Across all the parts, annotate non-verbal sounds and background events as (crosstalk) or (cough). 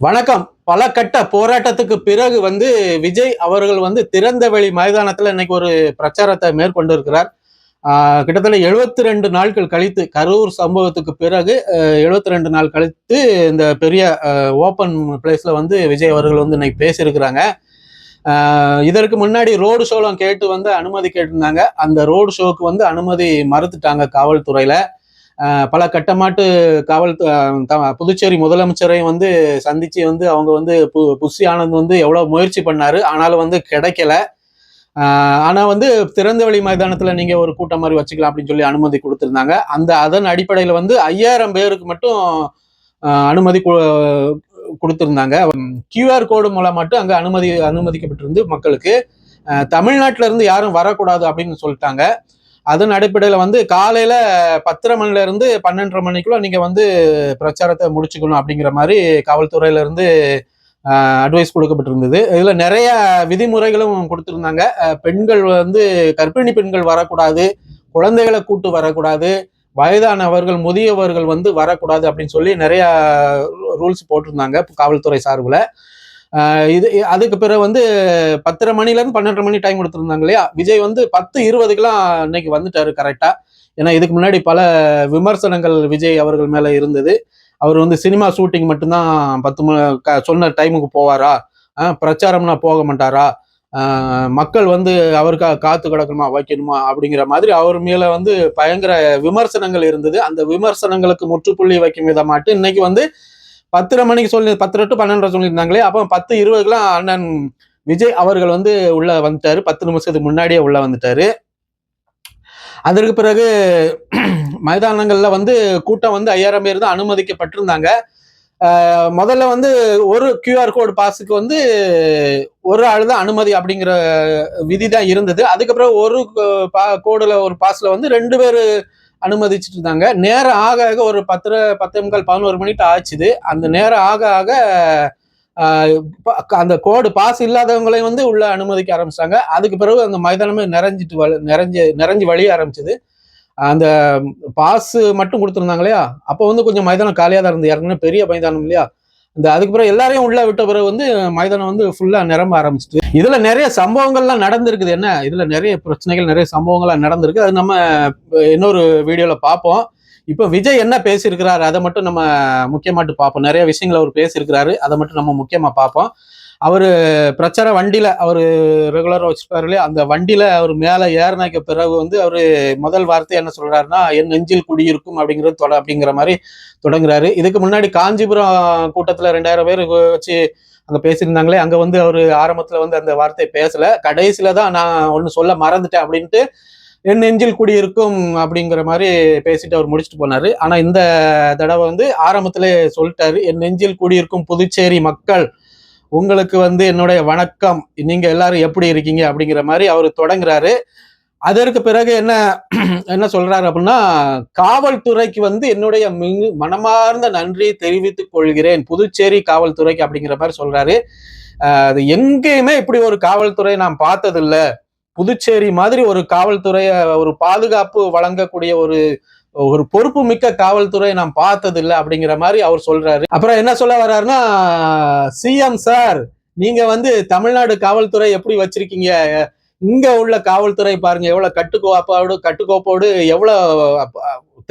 வணக்கம். பல கட்ட போராட்டத்துக்கு பிறகு வந்து விஜய் அவர்கள் வந்து திறந்தவெளி மைதானத்துல இன்னைக்கு ஒரு பிரச்சாரத்தை மேற்கொண்டு இருக்கிறார் ஆஹ் கிட்டத்தட்ட எழுபத்தி ரெண்டு நாட்கள் கழித்து கரூர் சம்பவத்துக்கு பிறகு எழுபத்தி ரெண்டு நாள் கழித்து இந்த பெரிய ஓப்பன் பிளேஸ்ல வந்து விஜய் அவர்கள் வந்து இன்னைக்கு பேசியிருக்கிறாங்க. இதற்கு முன்னாடி ரோடு ஷோலாம் கேட்டு வந்து அனுமதி கேட்டிருந்தாங்க. அந்த ரோடு ஷோக்கு வந்து அனுமதி மறுத்துட்டாங்க காவல்துறையில. பல கட்டமாட்டு காவல் புதுச்சேரி முதலமைச்சரையும் வந்து சந்திச்சு வந்து அவங்க வந்து பு புஷி ஆனந்த் வந்து எவ்வளவு முயற்சி பண்ணாரு ஆனாலும் வந்து கிடைக்கல. ஆனால் ஆனா வந்து திறந்த வெளி மைதானத்துல நீங்க ஒரு கூட்டம் மாதிரி வச்சுக்கலாம் அப்படின்னு சொல்லி அனுமதி கொடுத்திருந்தாங்க. அந்த அதன் அடிப்படையில வந்து ஐயாயிரம் பேருக்கு மட்டும் அனுமதி கு- கொடுத்திருந்தாங்க. கியூஆர் கோடு மூலம் மட்டும் அங்க அனுமதி அனுமதிக்கப்பட்டிருந்து மக்களுக்கு. தமிழ்நாட்டில இருந்து யாரும் வரக்கூடாது அப்படின்னு சொல்லிட்டாங்க. அதன் அடிப்படையில் வந்து காலையில பத்தரை மணில இருந்து பன்னெண்டரை மணிக்குள்ள நீங்க வந்து பிரச்சாரத்தை முடிச்சுக்கணும் அப்படிங்கிற மாதிரி காவல்துறையில இருந்து அட்வைஸ் கொடுக்கப்பட்டிருந்தது. இதுல நிறைய விதிமுறைகளும் கொடுத்துருந்தாங்க. பெண்கள் வந்து கர்ப்பிணி பெண்கள் வரக்கூடாது குழந்தைகளை கூட்டு வரக்கூடாது வயதானவர்கள் முதியவர்கள் வந்து வரக்கூடாது அப்படின்னு சொல்லி நிறைய ரூல்ஸ் போட்டிருந்தாங்க காவல்துறை சார்பில். இது அதுக்கு பிறகு வந்து பத்தரை மணிலேருந்து பன்னெண்டு பன்னெண்டரை மணி டைம் கொடுத்துருந்தாங்க இல்லையா? விஜய் வந்து பத்து இருபதுக்கெல்லாம் இன்னைக்கு வந்துட்டாரு கரெக்டாக ஏன்னா இதுக்கு முன்னாடி பல விமர்சனங்கள் விஜய் அவர்கள் மேலே இருந்தது. அவர் வந்து சினிமா ஷூட்டிங் மட்டும்தான் பத்து மணி க- சொன்ன டைமுக்கு போவாரா? பிரச்சாரம்னா போக மாட்டாரா? மக்கள் வந்து அவருக்கா காத்து கிடக்கணுமா வைக்கணுமா அப்படிங்கிற மாதிரி அவர் மேல வந்து பயங்கர விமர்சனங்கள் இருந்தது. அந்த விமர்சனங்களுக்கு முற்றுப்புள்ளி வைக்கும் விதமாட்டு இன்னைக்கு வந்து பத்தரை மணிக்கு சொல்லி பத்தரை டு பன்னெண்டரை சொல்லியிருந்தாங்களே அப்போ பத்து இருபதுக்குலாம் அண்ணன் விஜய் அவர்கள் வந்து உள்ள வந்துட்டாரு. பத்து நிமிஷத்துக்கு முன்னாடியே உள்ள வந்துட்டாரு. அதற்கு பிறகு (clears throat) மைதானங்களில் வந்து கூட்டம் வந்து ஐயாயிரம் பேர் தான் அனுமதிக்கப்பட்டிருந்தாங்க. முதல்ல வந்து ஒரு கியூஆர் கோடு பாஸுக்கு வந்து ஒரு ஆள் தான் அனுமதி அப்படிங்கிற விதி தான் இருந்தது. அதுக்கப்புறம் ஒரு பா- கோடில் ஒரு பாஸில் வந்து ரெண்டு பேர் அனுமதிச்சுட்டு இருந்தாங்க நேரம் ஆக ஆக ஒரு பத்து பத்து முக்கால் பதினோரு மணிட்டு ஆச்சுது. அந்த நேரம் ஆக ஆக அந்த கோடு பாஸ் இல்லாதவங்களையும் வந்து உள்ள அனுமதிக்க ஆரம்பிச்சாங்க அதுக்கு பிறகு அந்த மைதானமே நிறைஞ்சிட்டு நிறைஞ்சு நிறைஞ்சு வழிய ஆரம்பிச்சது. அந்த பாஸ் மட்டும் கொடுத்துருந்தாங்க இல்லையா? அப்போ வந்து கொஞ்சம் மைதானம் காலியாக தான் இருந்தது. ஏற்கனவே பெரிய மைதானம் இல்லையா? இந்த அதுக்கு பிறகு எல்லாரையும் உள்ள விட்ட பிறகு வந்து மைதானம் வந்து ஃபுல்லா நிரம்ப ஆரம்பிச்சிட்டு. இதுல நிறைய சம்பவங்கள்லாம் நடந்திருக்குது. என்ன? இதுல நிறைய பிரச்சனைகள் நிறைய சம்பவங்கள்லாம் நடந்திருக்கு. அது நம்ம இன்னொரு வீடியோல பார்ப்போம். இப்போ விஜய் என்ன பேசியிருக்கிறாரு அதை மட்டும் நம்ம முக்கியமாட்டு பார்ப்போம். நிறைய விஷயங்கள் அவர் பேசியிருக்கிறாரு அதை மட்டும் நம்ம முக்கியமா பார்ப்போம். அவர் பிரச்சார வண்டியில் அவர் ரெகுலராக வச்சிருப்பாரு இல்லையா அந்த வண்டியில் அவர் மேலே ஏறினாக்க பிறகு வந்து அவர் முதல் வார்த்தை என்ன சொல்கிறாருன்னா என் நெஞ்சில் குடியிருக்கும் அப்படிங்கிறது தொட அப்படிங்கிற மாதிரி தொடங்குறாரு. இதுக்கு முன்னாடி காஞ்சிபுரம் கூட்டத்தில் ரெண்டாயிரம் பேர் வச்சு அங்கே பேசியிருந்தாங்களே அங்கே வந்து அவர் ஆரம்பத்தில் வந்து அந்த வார்த்தையை பேசலை. கடைசியில் தான் நான் ஒன்று சொல்ல மறந்துட்டேன் அப்படின்ட்டு என் நெஞ்சில் குடியிருக்கும் அப்படிங்கிற மாதிரி பேசிட்டு அவர் முடிச்சுட்டு போனாரு. ஆனா இந்த தடவை வந்து ஆரம்பத்திலே சொல்லிட்டாரு என் நெஞ்சில் குடியிருக்கும் புதுச்சேரி மக்கள் உங்களுக்கு வந்து என்னுடைய வணக்கம். நீங்க எல்லாரும் எப்படி இருக்கீங்க அப்படிங்கிற மாதிரி அவர் தொடங்குறாரு. அதற்கு பிறகு என்ன என்ன சொல்றாரு அப்படின்னா காவல்துறைக்கு வந்து என்னுடைய மிகு- மனமார்ந்த நன்றியை தெரிவித்துக் கொள்கிறேன். புதுச்சேரி காவல்துறைக்கு அப்படிங்கிற மாதிரி சொல்றாரு. அது எங்கேயுமே இப்படி ஒரு காவல்துறை நான் பார்த்ததில்ல. புதுச்சேரி மாதிரி ஒரு காவல்துறையை ஒரு பாதுகாப்பு வழங்கக்கூடிய ஒரு ஒரு பொறுப்பு மிக்க காவல்துறை நான் பார்த்ததில்ல அப்படிங்கிற மாதிரி அவர் சொல்றாரு. அப்புறம் என்ன சொல்ல வர்றாருன்னா சிஎம் சார் நீங்க வந்து தமிழ்நாடு காவல்துறை எப்படி வச்சிருக்கீங்க? இங்க உள்ள காவல்துறை பாருங்க எவ்வளவு கட்டுக்கோப்போடு கட்டுக்கோப்போடு எவ்வளவு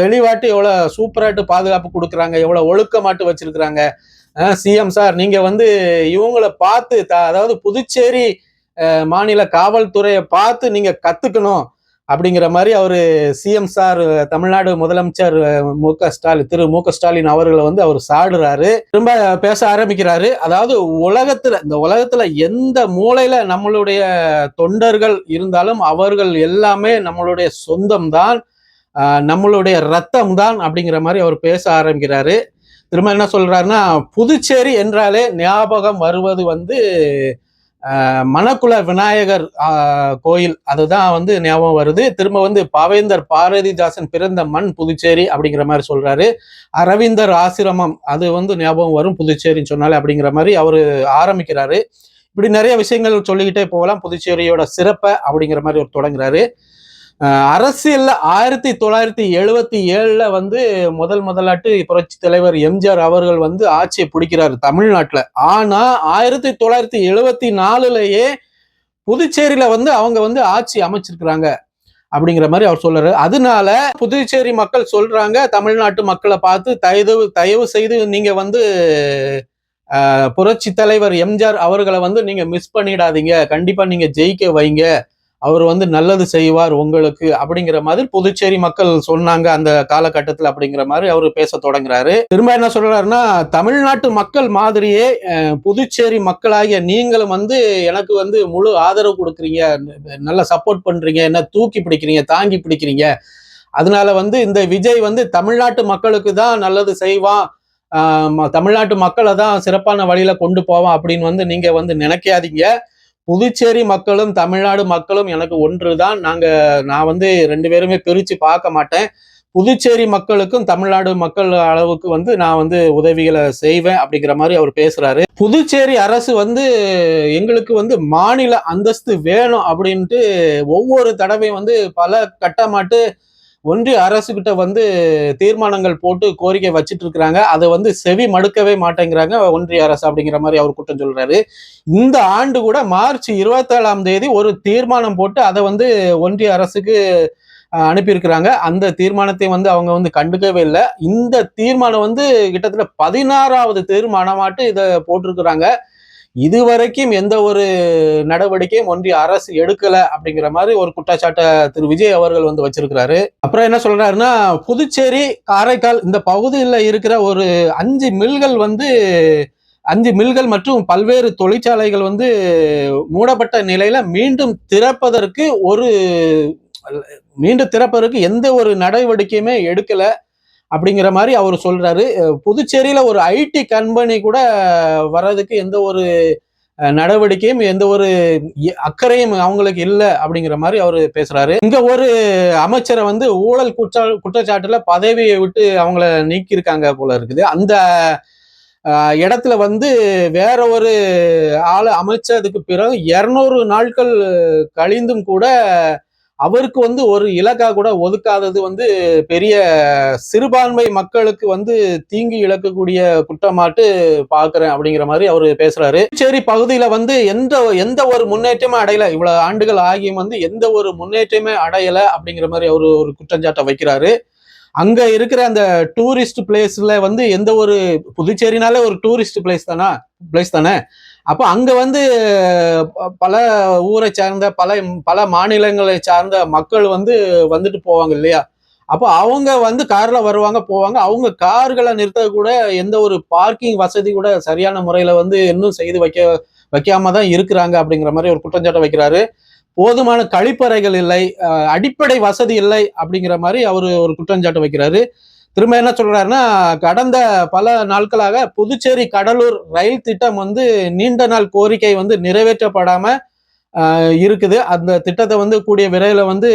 தெளிவாட்டு எவ்வளவு சூப்பராட்டு பாதுகாப்பு கொடுக்குறாங்க எவ்வளவு ஒழுக்கமாட்டு வச்சிருக்கிறாங்க. சிஎம் சார் நீங்க வந்து இவங்களை பார்த்து அதாவது புதுச்சேரி மாநில காவல்துறையை பார்த்து நீங்க கத்துக்கணும். அப்படிங்கிற மாதிரி அவர் சிஎம் சார் தமிழ்நாடு முதலமைச்சர் மு க ஸ்டாலின் திரு மு க ஸ்டாலின் அவர்களை வந்து அவர் சாடுறாரு. திரும்ப பேச ஆரம்பிக்கிறாரு. அதாவது உலகத்துல இந்த உலகத்துல எந்த மூலையில நம்மளுடைய தொண்டர்கள் இருந்தாலும் அவர்கள் எல்லாமே நம்மளுடைய சொந்தம் தான் நம்மளுடைய ரத்தம் தான் அப்படிங்கிற மாதிரி அவர் பேச ஆரம்பிக்கிறாரு. திரும்ப என்ன சொல்றாருன்னா புதுச்சேரி என்றாலே ஞாபகம் வருவது வந்து மணக்குல மணக்குள விநாயகர் கோயில் அதுதான் வந்து ஞாபகம் வருது. திரும்ப வந்து பாவேந்தர் பாரதிதாசன் பிறந்த மண் புதுச்சேரி அப்படிங்கிற மாதிரி சொல்றாரு. அரவிந்தர் ஆசிரமம் அது வந்து ஞாபகம் வரும் புதுச்சேரின்னு சொன்னாலே அப்படிங்கிற மாதிரி அவர் ஆரம்பிக்கிறாரு. இப்படி நிறைய விஷயங்கள் சொல்லிக்கிட்டே போகலாம். புதுச்சேரியோட சிறப்பை அப்படிங்கிற மாதிரி அவர் தொடங்குறாரு. அரசியல்ல ஆயிரத்தி தொள்ளாயிரத்தி எழுபத்தி ஏழுல வந்து முதல் முதலாட்டு புரட்சி தலைவர் எம்ஜிஆர் அவர்கள் வந்து ஆட்சியை பிடிக்கிறாரு தமிழ்நாட்டுல. ஆனா ஆயிரத்தி தொள்ளாயிரத்தி எழுபத்தி நாலுலயே புதுச்சேரியில வந்து அவங்க வந்து ஆட்சி அமைச்சிருக்கிறாங்க அப்படிங்கிற மாதிரி அவர் சொல்றாரு. அதனால புதுச்சேரி மக்கள் சொல்றாங்க தமிழ்நாட்டு மக்களை பார்த்து தயவு தயவு செய்து நீங்க வந்து புரட்சி தலைவர் எம்ஜிஆர் அவர்களை வந்து நீங்க மிஸ் பண்ணிடாதீங்க. கண்டிப்பா நீங்க ஜெயிக்க வைங்க. அவர் வந்து நல்லது செய்வார் உங்களுக்கு அப்படிங்கிற மாதிரி புதுச்சேரி மக்கள் சொன்னாங்க அந்த காலகட்டத்தில் அப்படிங்கிற மாதிரி அவர் பேச தொடங்குறாரு. திரும்ப என்ன சொல்றாருன்னா தமிழ்நாட்டு மக்கள் மாதிரியே புதுச்சேரி மக்களாகிய நீங்களும் வந்து எனக்கு வந்து முழு ஆதரவு கொடுக்குறீங்க நல்லா சப்போர்ட் பண்றீங்க என்ன தூக்கி பிடிக்கிறீங்க தாங்கி பிடிக்கிறீங்க. அதனால வந்து இந்த விஜய் வந்து தமிழ்நாட்டு மக்களுக்கு தான் நல்லது செய்வான். தமிழ்நாட்டு மக்களை தான் சிறப்பான வழியில கொண்டு போவான் அப்படின்னு வந்து நீங்க வந்து நினைக்காதீங்க. புதுச்சேரி மக்களும் தமிழ்நாடு மக்களும் எனக்கு ஒன்று தான் நாங்க நான் வந்து ரெண்டு பேருமே பிரிச்சு பார்க்க மாட்டேன். புதுச்சேரி மக்களுக்கும் தமிழ்நாடு மக்கள் அளவுக்கு வந்து நான் வந்து உதவிகளை செய்வேன் அப்படிங்கிற மாதிரி அவர் பேசுறாரு. புதுச்சேரி அரசு வந்து எங்களுக்கு வந்து மாநில அந்தஸ்து வேணும் அப்படின்ட்டு ஒவ்வொரு தடவையும் வந்து பல கட்டமாட்டு ஒன்றிய அரசு கிட்ட வந்து தீர்மானங்கள் போட்டு கோரிக்கை வச்சுட்டு இருக்கிறாங்க அதை வந்து செவி மடுக்கவே மாட்டேங்கிறாங்க ஒன்றிய அரசு அப்படிங்கிற மாதிரி அவர் குற்றம் சொல்றாரு. இந்த ஆண்டு கூட மார்ச் இருபத்தேழாம் தேதி ஒரு தீர்மானம் போட்டு அதை வந்து ஒன்றிய அரசுக்கு அனுப்பியிருக்கிறாங்க. அந்த தீர்மானத்தை வந்து அவங்க வந்து கண்டுக்கவே இல்லை. இந்த தீர்மானம் வந்து கிட்டத்தட்ட பதினாறாவது தீர்மானமாட்டு இதை போட்டிருக்கிறாங்க. இதுவரைக்கும் எந்த ஒரு நடவடிக்கையும் ஒன்றிய அரசு எடுக்கல அப்படிங்கிற மாதிரி ஒரு குற்றச்சாட்டை திரு விஜய் அவர்கள் வந்து வச்சிருக்கிறாரு. அப்புறம் என்ன சொல்றாருன்னா புதுச்சேரி காரைக்கால் இந்த பகுதியில் இருக்கிற ஒரு அஞ்சு மில்கள் வந்து அஞ்சு மில்கள் மற்றும் பல்வேறு தொழிற்சாலைகள் வந்து மூடப்பட்ட நிலையில மீண்டும் திறப்பதற்கு ஒரு மீண்டும் திறப்பதற்கு எந்த ஒரு நடவடிக்கையுமே எடுக்கலை. அப்படிங்கிற மாதிரி அவர் சொல்றாரு. புதுச்சேரியில ஒரு ஐடி கம்பெனி கூட வர்றதுக்கு எந்த ஒரு நடவடிக்கையும் எந்த ஒரு இ- அக்கறையும் அவங்களுக்கு இல்லை அப்படிங்கிற மாதிரி அவர் பேசுறாரு. இங்க ஒரு அமைச்சரை வந்து ஊழல் குற்ற குற்றச்சாட்டுல பதவியை விட்டு அவங்கள நீக்கியிருக்காங்க போல இருக்குது. அந்த இடத்துல வந்து வேற ஒரு ஆளை அமைச்சதுக்கு பிறகு இருநூறு நாட்கள் கழிந்தும் கூட அவருக்கு வந்து ஒரு இலக்கா கூட ஒதுக்காதது வந்து பெரிய சிறுபான்மை மக்களுக்கு வந்து தீங்கு இழக்கக்கூடிய குற்றமாட்டு பாக்குறேன் அப்படிங்கிற மாதிரி அவர் பேசுறாரு. புதுச்சேரி பகுதியில வந்து எந்த எந்த ஒரு முன்னேற்றமே அடையல. இவ்வளவு ஆண்டுகள் ஆகியும் வந்து எந்த ஒரு முன்னேற்றமே அடையல அப்படிங்கிற மாதிரி அவர் ஒரு குற்றஞ்சாட்டை வைக்கிறாரு. அங்க இருக்கிற அந்த டூரிஸ்ட் பிளேஸ்ல வந்து எந்த ஒரு புதுச்சேரினாலே ஒரு டூரிஸ்ட் பிளேஸ் தானா? பிளேஸ் தானே? அப்போ அங்க வந்து பல ஊரை சார்ந்த பல பல மாநிலங்களை சார்ந்த மக்கள் வந்து வந்துட்டு போவாங்க இல்லையா? அப்போ அவங்க வந்து கார்ல வருவாங்க போவாங்க. அவங்க கார்களை நிறுத்த கூட எந்த ஒரு பார்க்கிங் வசதி கூட சரியான முறையில வந்து இன்னும் செய்து வைக்க வைக்காம தான் இருக்கிறாங்க அப்படிங்கிற மாதிரி ஒரு குற்றச்சாட்டை வைக்கிறாரு. போதுமான கழிப்பறைகள் இல்லை அடிப்படை வசதி இல்லை அப்படிங்கிற மாதிரி அவர் ஒரு குற்றச்சாட்டு வைக்கிறாரு. திரும்ப என்ன சொல்றாருன்னா கடந்த பல நாட்களாக புதுச்சேரி கடலூர் ரயில் திட்டம் வந்து நீண்ட நாள் கோரிக்கை வந்து நிறைவேற்றப்படாம இருக்குது. அந்த திட்டத்தை வந்து கூடிய விரைவில் வந்து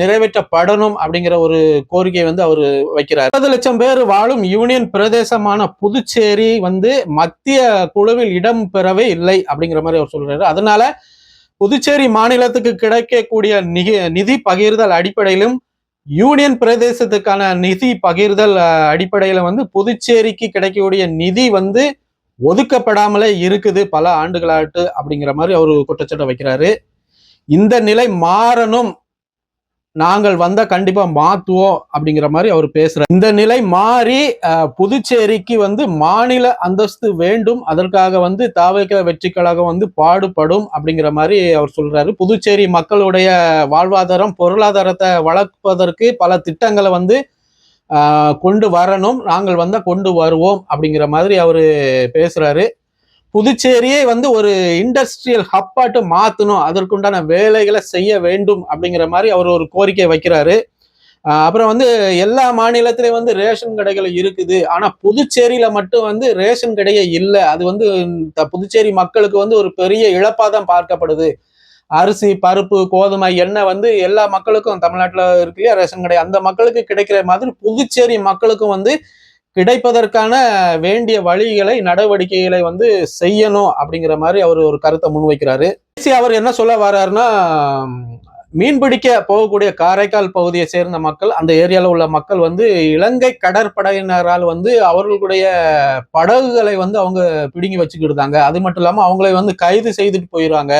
நிறைவேற்றப்படணும் அப்படிங்கிற ஒரு கோரிக்கை வந்து அவர் வைக்கிறார். முப்பது லட்சம் பேர் வாழும் யூனியன் பிரதேசமான புதுச்சேரி வந்து மத்திய குழுவில் இடம் பெறவே இல்லை அப்படிங்கிற மாதிரி அவர் சொல்றாரு. அதனால புதுச்சேரி மாநிலத்துக்கு கிடைக்கக்கூடிய நிதி நிதி பகிர்தல் அடிப்படையிலும் யூனியன் பிரதேசத்துக்கான நிதி பகிர்தல் அடிப்படையில் அடிப்படையில வந்து புதுச்சேரிக்கு கிடைக்கக்கூடிய நிதி வந்து ஒதுக்கப்படாமலே இருக்குது. பல ஆண்டுகளாட்டு அப்படிங்கிற மாதிரி அவர் குற்றச்சாட்டை வைக்கிறாரு. இந்த நிலை மாறணும் நாங்கள் வந்தா கண்டிப்பா மாத்துவோம் அப்படிங்கிற மாதிரி அவர் பேசுறாரு. இந்த நிலை மாறி புதுச்சேரிக்கு வந்து மாநில அந்தஸ்து வேண்டும். அதற்காக வந்து தாவேக வெற்றிகளாக வந்து பாடுபடும் அப்படிங்கிற மாதிரி அவர் சொல்றாரு. புதுச்சேரி மக்களுடைய வாழ்வாதாரம் பொருளாதாரத்தை வளர்ப்பதற்கு பல திட்டங்களை வந்து கொண்டு வரணும். நாங்கள் வந்தா கொண்டு வருவோம் அப்படிங்கிற மாதிரி அவர் பேசுறாரு. புதுச்சேரியை வந்து ஒரு இண்டஸ்ட்ரியல் ஹப்பாட்டு மாற்றணும் அதற்குண்டான வேலைகளை செய்ய வேண்டும் அப்படிங்கிற மாதிரி அவர் ஒரு கோரிக்கை வைக்கிறாரு. அப்புறம் வந்து எல்லா மாநிலத்திலையும் வந்து ரேஷன் கடைகள் இருக்குது. ஆனால் புதுச்சேரியில மட்டும் வந்து ரேஷன் கடையே இல்லை. அது வந்து புதுச்சேரி மக்களுக்கு வந்து ஒரு பெரிய இழப்பாக தான் பார்க்கப்படுது. அரிசி பருப்பு கோதுமை எண்ணெய் வந்து எல்லா மக்களுக்கும் தமிழ்நாட்டில் இருக்கு இல்லையா ரேஷன் கடை. அந்த மக்களுக்கு கிடைக்கிற மாதிரி புதுச்சேரி மக்களுக்கும் வந்து கிடைப்பதற்கான வேண்டிய வழிகளை நடவடிக்கைகளை வந்து செய்யணும் அப்படிங்கிற மாதிரி அவர் ஒரு கருத்தை முன்வைக்கிறாரு. அவர் என்ன சொல்ல வர்றாருன்னா மீன் பிடிக்க போகக்கூடிய காரைக்கால் பகுதியை சேர்ந்த மக்கள் அந்த ஏரியாவில் உள்ள மக்கள் வந்து இலங்கை கடற்படையினரால் வந்து அவர்களுடைய படகுகளை வந்து அவங்க பிடுங்கி வச்சுக்கிட்டாங்க அது மட்டும் இல்லாமல் அவங்களை வந்து கைது செய்துட்டு போயிடுறாங்க.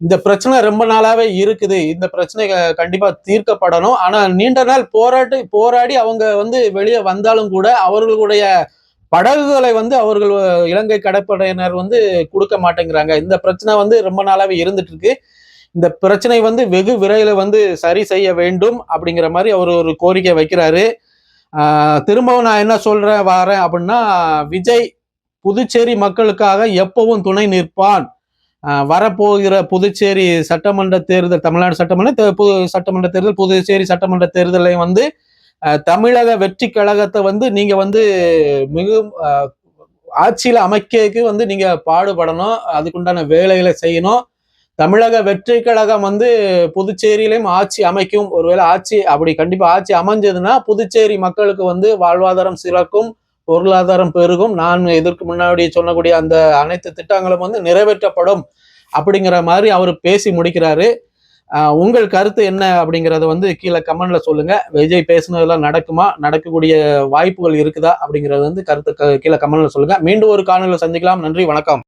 இந்த பிரச்சனை ரொம்ப நாளாவே இருக்குது. இந்த பிரச்சனை கண்டிப்பா தீர்க்கப்படணும். ஆனா நீண்ட நாள் போராட்டு போராடி அவங்க வந்து வெளியே வந்தாலும் கூட அவர்களுடைய படகுகளை வந்து அவர்கள் இலங்கை கடற்படையினர் வந்து கொடுக்க மாட்டேங்கிறாங்க. இந்த பிரச்சனை வந்து ரொம்ப நாளாவே இருந்துட்டு இருக்கு இந்த பிரச்சனை வந்து வெகு விரைவில் வந்து சரி செய்ய வேண்டும் அப்படிங்கிற மாதிரி அவர் ஒரு கோரிக்கை வைக்கிறாரு. திரும்பவும் நான் என்ன சொல்றேன் வரேன் அப்படின்னா விஜய் புதுச்சேரி மக்களுக்காக எப்பவும் துணை நிற்பான். வரப்போகிற புதுச்சேரி சட்டமன்ற தேர்தல் தமிழ்நாடு சட்டமன்ற புது சட்டமன்ற தேர்தல் புதுச்சேரி சட்டமன்ற தேர்தலை வந்து தமிழக வெற்றி கழகத்தை வந்து நீங்க வந்து மிகவும் ஆட்சியில அமைக்கிறதுக்கு வந்து நீங்க பாடுபடணும். அதுக்குண்டான வேலைகளை செய்யணும். தமிழக வெற்றி கழகம் வந்து புதுச்சேரியிலையும் ஆட்சி அமைக்கும். ஒருவேளை ஆட்சி அப்படி கண்டிப்பா ஆட்சி அமைஞ்சதுன்னா புதுச்சேரி மக்களுக்கு வந்து வாழ்வாதாரம் சிறக்கும். பொருளாதாரம் பெருகும். நான் இதற்கு முன்னாடி சொல்லக்கூடிய அந்த அனைத்து திட்டங்களும் வந்து நிறைவேற்றப்படும் அப்படிங்கிற மாதிரி அவர் பேசி முடிக்கிறாரு. உங்கள் கருத்து என்ன அப்படிங்கிறத வந்து கீழே கமெண்ட்ல சொல்லுங்க. விஜய் பேசுனதெல்லாம் நடக்குமா? நடக்கக்கூடிய வாய்ப்புகள் இருக்குதா அப்படிங்கிறது வந்து கருத்து க- கீழே கமெண்ட்ல சொல்லுங்க. மீண்டும் ஒரு காணொலியில் சந்திக்கலாம். நன்றி வணக்கம்.